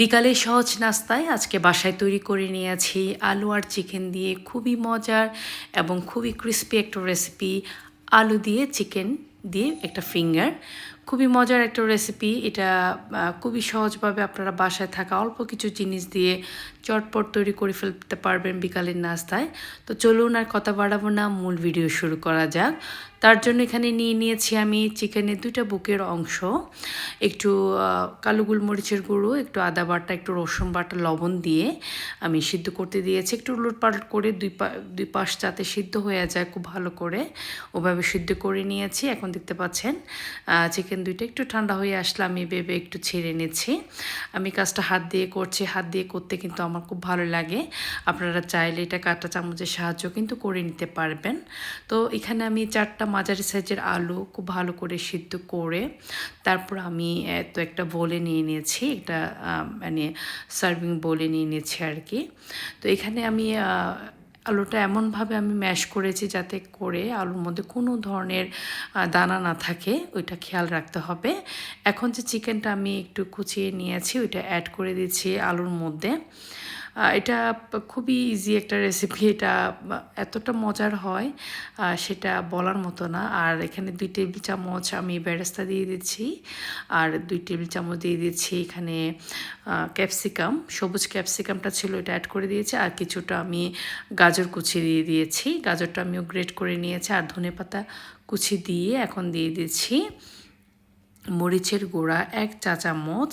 বিকালে সহজ নাস্তায় আজকে বাসায় তৈরি করে নিয়েছি আলু আর চিকেন দিয়ে খুবই মজার এবং খুবই ক্রিস্পি একটা রেসিপি আলু দিয়ে চিকেন দিয়ে একটা ফিঙ্গার খুবই মজার একটা রেসিপি এটা খুবই সহজভাবে আপনারা বাসায় থাকা অল্প কিছু জিনিস দিয়ে চটপট তৈরি করে ফেলতে পারবেন বিকালের নাস্তায়। তো চলুন আর কথা বাড়াবো না, মূল ভিডিও শুরু করা যাক। তার জন্য এখানে নিয়ে নিয়েছি আমি চিকেনের দুইটা বুকের অংশ। একটু কালো গোলমরিচের গুঁড়ো, একটু আদা বাটা, একটু রসুন বাটা, লবণ দিয়ে আমি সিদ্ধ করতে দিয়েছি। একটু উলটপালট করে দুই পা, দুই পাশ যাতে সিদ্ধ হয়ে যায় খুব ভালো করে। ওভাবে সিদ্ধ করে নিয়েছি। এখন দেখতে পাচ্ছেন চিকেন দুইটা একটু ঠান্ডা হয়ে আসলে আমি ভেবে একটু ছেড়ে নিচ্ছি। আমি কাজটা হাত দিয়ে করছি, হাত দিয়ে করতে কিন্তু আমার খুব ভালো লাগে। আপনারা চাইলে এটা কাটা চামচের সাহায্য কিন্তু করে নিতে পারবেন। তো এখানে আমি চারটা মাঝারি সাইজের আলু খুব ভালো করে সিদ্ধ করে, তারপর আমি এত একটা বলে নিয়ে নিয়েছি। একটা মানে সার্ভিং বলে নিয়ে নিয়েছি আর কি। তো এখানে আমি আলুটা এমনভাবে আমি ম্যাশ করেছি যাতে করে আলুর মধ্যে কোনো ধরনের দানা না থাকে, ওইটা খেয়াল রাখতে হবে। এখন যে চিকেনটা আমি একটু কুচিয়ে নিয়েছি, ওইটা অ্যাড করে দিচ্ছি আলুর মধ্যে। এটা খুবই ইজি একটা রেসিপি এটা এতটা মজার হয় সেটা বলার মতো না। আর এখানে দুই টেবিল চামচ আমি বেরেস্তা দিয়ে দিচ্ছি, আর দুই টেবিল চামচ দিয়ে দিচ্ছি এখানে ক্যাপসিকাম সবুজ ক্যাপসিকামটা ছিল, এটা অ্যাড করে দিয়েছি, আর কিছুটা আমি গাজর কুচি দিয়ে দিয়েছি। গাজরটা আমিও গ্রেট করে নিয়েছি, আর ধনে পাতা কুচি দিয়ে এখন দিয়ে দিচ্ছি। মরিচের গুঁড়া এক চা চামচ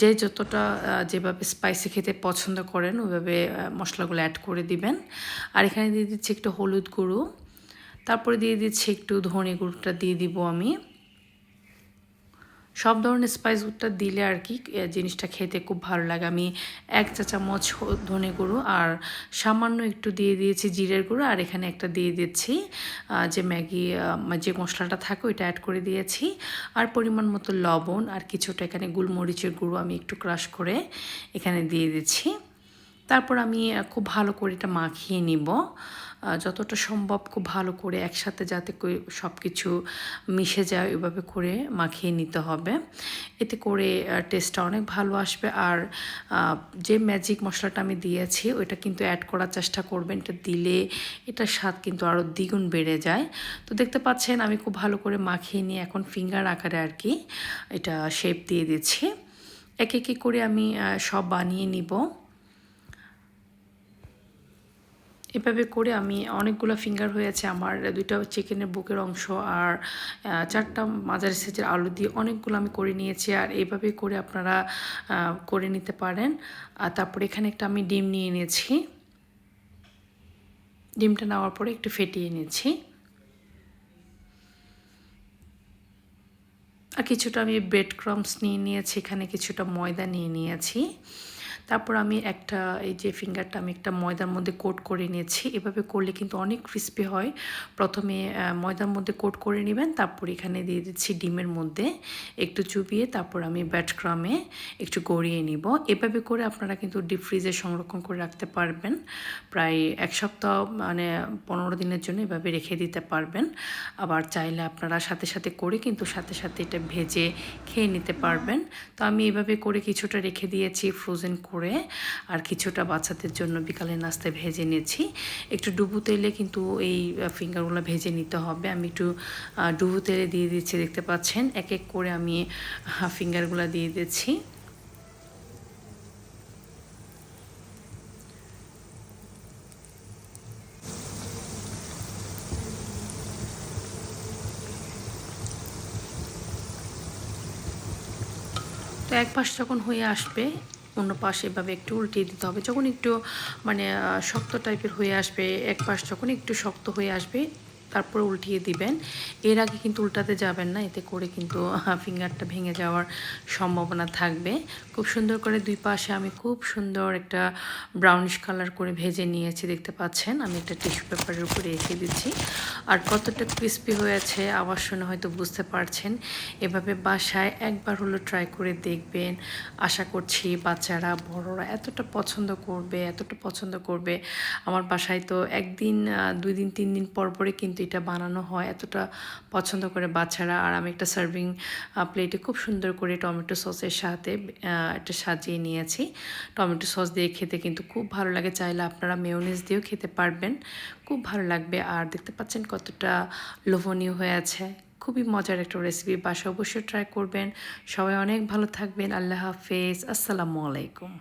যে যতটা যেভাবে স্পাইসি খেতে পছন্দ করেন, ওইভাবে মশলাগুলো অ্যাড করে দিবেন। আর এখানে দিয়ে দিচ্ছি একটু হলুদ গুঁড়ো। তারপরে দিয়ে দিচ্ছি একটু ধনে গুঁড়োটা দিয়ে দিব আমি। সব ধরনের স্পাইসগুলোটা দিলে আর কি জিনিসটা খেতে খুব ভালো লাগে। আমি এক চা চামচ ধনে গুঁড়ো আর সামান্য একটু দিয়ে দিয়েছি জিরের গুঁড়ো আর এখানে একটা দিয়ে দিচ্ছি যে ম্যাগি যে মশলাটা থাকে ওইটা অ্যাড করে দিয়েছি। আর পরিমাণ মতো লবণ আর কিছুটা এখানে গুলমরিচের গুঁড়ো আমি একটু ক্রাশ করে এখানে দিয়ে দিচ্ছি। তারপর আমি খুব ভালো করে এটা মাখিয়ে নিব। যতটা সম্ভব খুব ভালো করে একসাথে যাতে সব কিছু মিশে যায়, ওইভাবে করে মাখিয়ে নিতে হবে। এতে করে টেস্টটা অনেক ভালো আসবে। আর যে ম্যাজিক মশলাটা আমি দিয়েছি, ওইটা কিন্তু অ্যাড করার চেষ্টা করবেন। এটা দিলে এটার স্বাদ কিন্তু আরও দ্বিগুণ বেড়ে যায়। তো দেখতে পাচ্ছেন, আমি খুব ভালো করে মাখিয়ে নিয়ে এখন ফিঙ্গার আকারে আর কি এটা শেপ দিয়ে দিচ্ছি। এক এক করে আমি সব বানিয়ে নিব। এভাবে করে আমি অনেকগুলো ফিঙ্গার হয়েছে আমার, দুইটা চিকেনের বুকের অংশ আর চারটা মাঝারি সাইজের আলু দিয়ে অনেকগুলো আমি করে নিয়েছি আর এইভাবে করে আপনারা করে নিতে পারেন। আর তারপরে এখানে একটা আমি ডিম নিয়ে নিয়েছি ডিমটা নেওয়ার পরে একটু ফেটিয়ে নিয়েছি। আর কিছুটা আমি ব্রেড ক্রামস নিয়ে নিয়েছি, এখানে কিছুটা ময়দা নিয়ে নিয়েছি। তারপর আমি একটা, এই যে ফিঙ্গারটা আমি একটা ময়দার মধ্যে কোট করে নিয়েছি। এভাবে করলে কিন্তু অনেক ক্রিস্পি হয়। প্রথমে ময়দার মধ্যে কোট করে নেবেন, তারপর এখানে দিয়ে দিচ্ছি ডিমের মধ্যে একটু চুবিয়ে, তারপর আমি ব্যাট ক্রামে একটু গড়িয়ে নিব। এভাবে করে আপনারা কিন্তু ডিপ ফ্রিজে সংরক্ষণ করে রাখতে পারবেন। প্রায় এক সপ্তাহ মানে পনেরো দিনের জন্য এভাবে রেখে দিতে পারবেন। আবার চাইলে আপনারা সাথে সাথে করে কিন্তু সাথে সাথে এটা ভেজে খেয়ে নিতে পারবেন। তো আমি এভাবে করে কিছুটা রেখে দিয়েছি ফ্রোজেন করে আর কিছুটা বাচ্চাদের জন্য বিকালে নাস্তায় ভেজে নিয়েছি। একটু ডুবু তেলে কিন্তু এই ফিঙ্গারগুলো ভেজে নিতে হবে। আমি একটু ডুবু তেলে দিয়ে দিচ্ছি, দেখতে পাচ্ছেন? এক এক করে আমি ফিঙ্গারগুলো দিয়ে দিচ্ছি। তো এক পাশ যখন হয়ে আসবে অন্য পাশে এভাবে একটু উল্টিয়ে দিতে হবে। যখন একটু মানে শক্ত টাইপের হয়ে আসবে, এক পাশ যখন একটু শক্ত হয়ে আসবে তারপরে উল্টিয়ে দিবেন। এর আগে কিন্তু উল্টাতে যাবেন না, এতে করে কিন্তু ফিঙ্গারটা ভেঙে যাওয়ার সম্ভাবনা থাকবে। খুব সুন্দর করে দুই পাশে আমি খুব সুন্দর একটা ব্রাউনিশ কালার করে ভেজে নিয়েছি, দেখতে পাচ্ছেন? আমি একটা টিস্যু পেপারের উপরে রেখে দিচ্ছি। আর কতটা ক্রিস্পি হয়েছে আওয়াজ শুনে হয়তো বুঝতে পারছেন। এভাবে বাসায় একবার হলো ট্রাই করে দেখবেন। আশা করছি বাচ্চারা, বড়রা এতটা পছন্দ করবে, এতটা পছন্দ করবে। আমার বাসায় তো একদিন দুই দিন, তিন দিন পর পরে কিন্তু কিন্তু এটা বানানো হয় এতটা পছন্দ করে বাচ্চারা, আর আমি একটা সার্ভিং প্লেটে খুব সুন্দর করে টমেটো সসের সাথে এটা সাজিয়ে নিয়েছি। টমেটো সস দিয়ে খেতে কিন্তু খুব ভালো লাগে। চাইলে আপনারা মেয়োনিজ দিয়েও খেতে পারবেন। খুব ভালো লাগবে। আর দেখতে পাচ্ছেন কতটা লোভনীয় হয়ে আছে। খুবই মজার একটা রেসিপি বাসা অবশ্যই ট্রাই করবেন। সবাই অনেক ভালো থাকবেন। আল্লাহ হাফেজ। আসসালামু আলাইকুম।